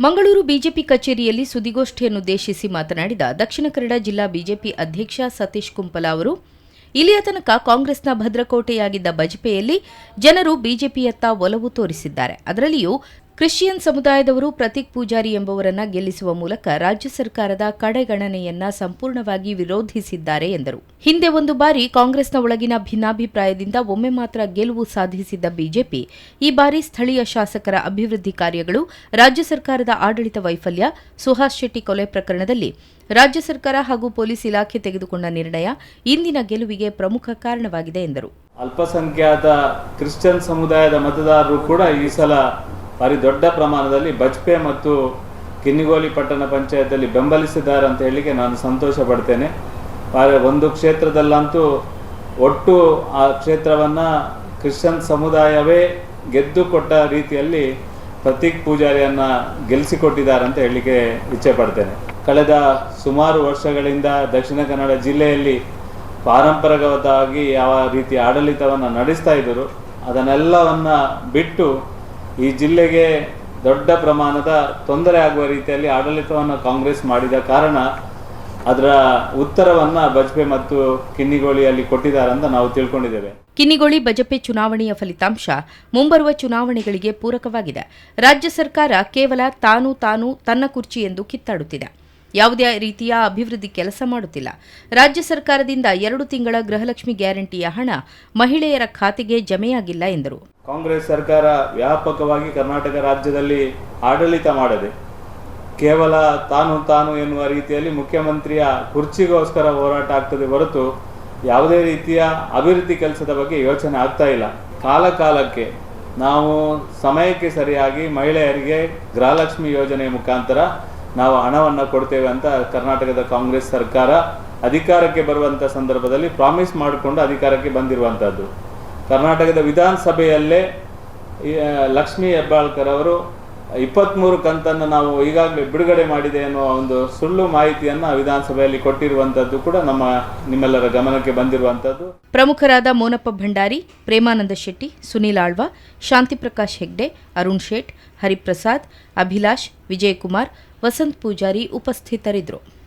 Mangaluru BJP ಕಚೇರಿಯಲ್ಲಿ ಸುದ್ದಿಗೋಷ್ಠಿಯನ್ನುದ್ದೇಶಿಸಿ ಮಾತನಾಡಿದ ದಕ್ಷಿಣ ಕನ್ನಡ ಜಿಲ್ಲಾ ಬಿಜೆಪಿ ಅಧ್ಯಕ್ಷ ಸತೀಶ್ ಕುಂಪಲ ಅವರು, ಇಲ್ಲಿಯ ತನಕ ಕಾಂಗ್ರೆಸ್ನ ಭದ್ರಕೋಟೆಯಾಗಿದ್ದ ಬಜಪೆಯಲ್ಲಿ ಜನರು ಬಿಜೆಪಿಯತ್ತ ಒಲವು ತೋರಿಸಿದ್ದಾರೆ. ಅದರಲ್ಲಿಯೂ ಕ್ರಿಶ್ಚಿಯನ್ ಸಮುದಾಯದವರು ಪ್ರತೀಕ್ ಪೂಜಾರಿ ಎಂಬುವರನ್ನ ಗೆಲ್ಲಿಸುವ ಮೂಲಕ ರಾಜ್ಯ ಸರ್ಕಾರದ ಕಡೆಗಣನೆಯನ್ನ ಸಂಪೂರ್ಣವಾಗಿ ವಿರೋಧಿಸಿದ್ದಾರೆ ಎಂದರು. ಹಿಂದೆ ಒಂದು ಬಾರಿ ಕಾಂಗ್ರೆಸ್ನ ಒಳಗಿನ ಭಿನ್ನಾಭಿಪ್ರಾಯದಿಂದ ಒಮ್ಮೆ ಮಾತ್ರ ಗೆಲುವು ಸಾಧಿಸಿದ್ದ ಬಿಜೆಪಿ, ಈ ಬಾರಿ ಸ್ಥಳೀಯ ಶಾಸಕರ ಅಭಿವೃದ್ಧಿ ಕಾರ್ಯಗಳು, ರಾಜ್ಯ ಸರ್ಕಾರದ ಆಡಳಿತ ವೈಫಲ್ಯ, ಸುಹಾಸ್ ಶೆಟ್ಟಿ ಕೊಲೆ ಪ್ರಕರಣದಲ್ಲಿ ರಾಜ್ಯ ಸರ್ಕಾರ ಹಾಗೂ ಪೊಲೀಸ್ ಇಲಾಖೆ ತೆಗೆದುಕೊಂಡ ನಿರ್ಣಯ ಇಂದಿನ ಗೆಲುವಿಗೆ ಪ್ರಮುಖ ಕಾರಣವಾಗಿದೆ ಎಂದರು. ಅಲ್ಪಸಂಖ್ಯಾತ ಕ್ರಿಶ್ಚಿಯನ್ ಸಮುದಾಯದ ಮತದಾರರು ಕೂಡ ಈ ಸಲ ಭಾರಿ ದೊಡ್ಡ ಪ್ರಮಾಣದಲ್ಲಿ ಬಜ್ಪೆ ಮತ್ತು ಕಿನ್ನಿಗೋಲಿ ಪಟ್ಟಣ ಪಂಚಾಯತಲ್ಲಿ ಬೆಂಬಲಿಸಿದ್ದಾರೆ ಅಂತ ಹೇಳಿಕ್ಕೆ ನಾನು ಸಂತೋಷ ಪಡ್ತೇನೆ. ಒಂದು ಕ್ಷೇತ್ರದಲ್ಲಂತೂ ಒಟ್ಟು ಆ ಕ್ಷೇತ್ರವನ್ನು ಕ್ರಿಶ್ಚಿಯನ್ ಸಮುದಾಯವೇ ಗೆದ್ದು ಕೊಟ್ಟ ರೀತಿಯಲ್ಲಿ ಪ್ರತೀಕ್ ಪೂಜಾರಿಯನ್ನು ಗೆಲ್ಲಿಸಿಕೊಟ್ಟಿದ್ದಾರೆ ಅಂತ ಹೇಳಲಿಕ್ಕೆ ಇಚ್ಛೆ ಪಡ್ತೇನೆ. ಕಳೆದ ಸುಮಾರು ವರ್ಷಗಳಿಂದ ದಕ್ಷಿಣ ಕನ್ನಡ ಜಿಲ್ಲೆಯಲ್ಲಿ ಪಾರಂಪರಿಕವಾಗಿ ಯಾವ ರೀತಿ ಆಡಳಿತವನ್ನು ನಡೆಸ್ತಾ ಇದ್ದರು, ಅದನ್ನೆಲ್ಲವನ್ನು ಬಿಟ್ಟು ಈ ಜಿಲ್ಲೆಗೆ ದೊಡ್ಡ ಪ್ರಮಾಣದ ತೊಂದರೆ ಆಗುವ ರೀತಿಯಲ್ಲಿ ಆಡಳಿತವನ್ನು ಕಾಂಗ್ರೆಸ್ ಮಾಡಿದ ಕಾರಣ ಅದರ ಉತ್ತರವನ್ನು ಬಜ್ಪೆ ಮತ್ತು ಕಿನ್ನಿಗೋಳಿಯಲ್ಲಿ ಕೊಟ್ಟಿದ್ದಾರೆ ಅಂತ ನಾವು ತಿಳ್ಕೊಂಡಿದ್ದೇವೆ. ಕಿನ್ನಿಗೋಳಿ ಬಜಪೆ ಚುನಾವಣೆಯ ಫಲಿತಾಂಶ ಮುಂಬರುವ ಚುನಾವಣೆಗಳಿಗೆ ಪೂರಕವಾಗಿದೆ. ರಾಜ್ಯ ಸರ್ಕಾರ ಕೇವಲ ತಾನು ತಾನು ತನ್ನ ಕುರ್ಚಿ ಎಂದು ಕಿತ್ತಾಡುತ್ತಿದೆ. ಯಾವುದೇ ರೀತಿಯ ಅಭಿವೃದ್ಧಿ ಕೆಲಸ ಮಾಡುತ್ತಿಲ್ಲ. ರಾಜ್ಯ ಸರ್ಕಾರದಿಂದ ಎರಡು ತಿಂಗಳ ಗೃಹಲಕ್ಷ್ಮಿ ಗ್ಯಾರಂಟಿಯ ಹಣ ಮಹಿಳೆಯರ ಖಾತೆಗೆ ಜಮೆಯಾಗಿಲ್ಲ ಎಂದರು. ಕಾಂಗ್ರೆಸ್ ಸರ್ಕಾರ ವ್ಯಾಪಕವಾಗಿ ಕರ್ನಾಟಕ ರಾಜ್ಯದಲ್ಲಿ ಆಡಳಿತ ಮಾಡದೆ. ಕೇವಲ ತಾನು ತಾನು ಎನ್ನುವ ರೀತಿಯಲ್ಲಿ ಮುಖ್ಯಮಂತ್ರಿಯ ಕುರ್ಚಿಗೋಸ್ಕರ ಹೋರಾಟ ಆಗ್ತದೆ ಹೊರತು ಯಾವುದೇ ರೀತಿಯ ಅಭಿವೃದ್ಧಿ ಕೆಲಸದ ಬಗ್ಗೆ ಯೋಚನೆ ಆಗ್ತಾ ಇಲ್ಲ. ಕಾಲ ಕಾಲಕ್ಕೆ ನಾವು ಸಮಯಕ್ಕೆ ಸರಿಯಾಗಿ ಮಹಿಳೆಯರಿಗೆ ಗೃಹಲಕ್ಷ್ಮಿ ಯೋಜನೆ ಮುಖಾಂತರ ನಾವು ಹಣವನ್ನು ಕೊಡ್ತೇವೆ ಅಂತ ಕರ್ನಾಟಕದ ಕಾಂಗ್ರೆಸ್ ಸರ್ಕಾರ ಅಧಿಕಾರಕ್ಕೆ ಬರುವಂಥ ಸಂದರ್ಭದಲ್ಲಿ ಪ್ರಾಮಿಸ್ ಮಾಡಿಕೊಂಡು ಅಧಿಕಾರಕ್ಕೆ ಬಂದಿರುವಂಥದ್ದು ಕರ್ನಾಟಕದ ವಿಧಾನಸಭೆಯಲ್ಲೇ ಲಕ್ಷ್ಮೀ ಹೆಬ್ಬಾಳ್ಕರ್ ಅವರು ಇಪ್ಪತ್ತ್ಮೂರು ಕಂತನ್ನು ನಾವು ಈಗಾಗಲೇ ಬಿಡುಗಡೆ ಮಾಡಿದೆ ಅನ್ನುವ ಒಂದು ಸುಳ್ಳು ಮಾಹಿತಿಯನ್ನು ವಿಧಾನಸಭೆಯಲ್ಲಿ ಕೊಟ್ಟಿರುವಂಥದ್ದು ಕೂಡ ನಮ್ಮ, ನಿಮ್ಮೆಲ್ಲರ ಗಮನಕ್ಕೆ ಬಂದಿರುವಂಥದ್ದು ಪ್ರಮುಖರಾದ ಮೋನಪ್ಪ ಭಂಡಾರಿ, ಪ್ರೇಮಾನಂದ ಶೆಟ್ಟಿ, ಸುನೀಲ್ ಆಳ್ವ ಶಾಂತಿಪ್ರಕಾಶ್ ಹೆಗ್ಡೆ, ಅರುಣ್ ಶೇಟ್, ಹರಿಪ್ರಸಾದ್, ಅಭಿಲಾಷ್, ವಿಜಯಕುಮಾರ್, ವಸಂತ್ ಪೂಜಾರಿ ಉಪಸ್ಥಿತರಿದ್ದರು.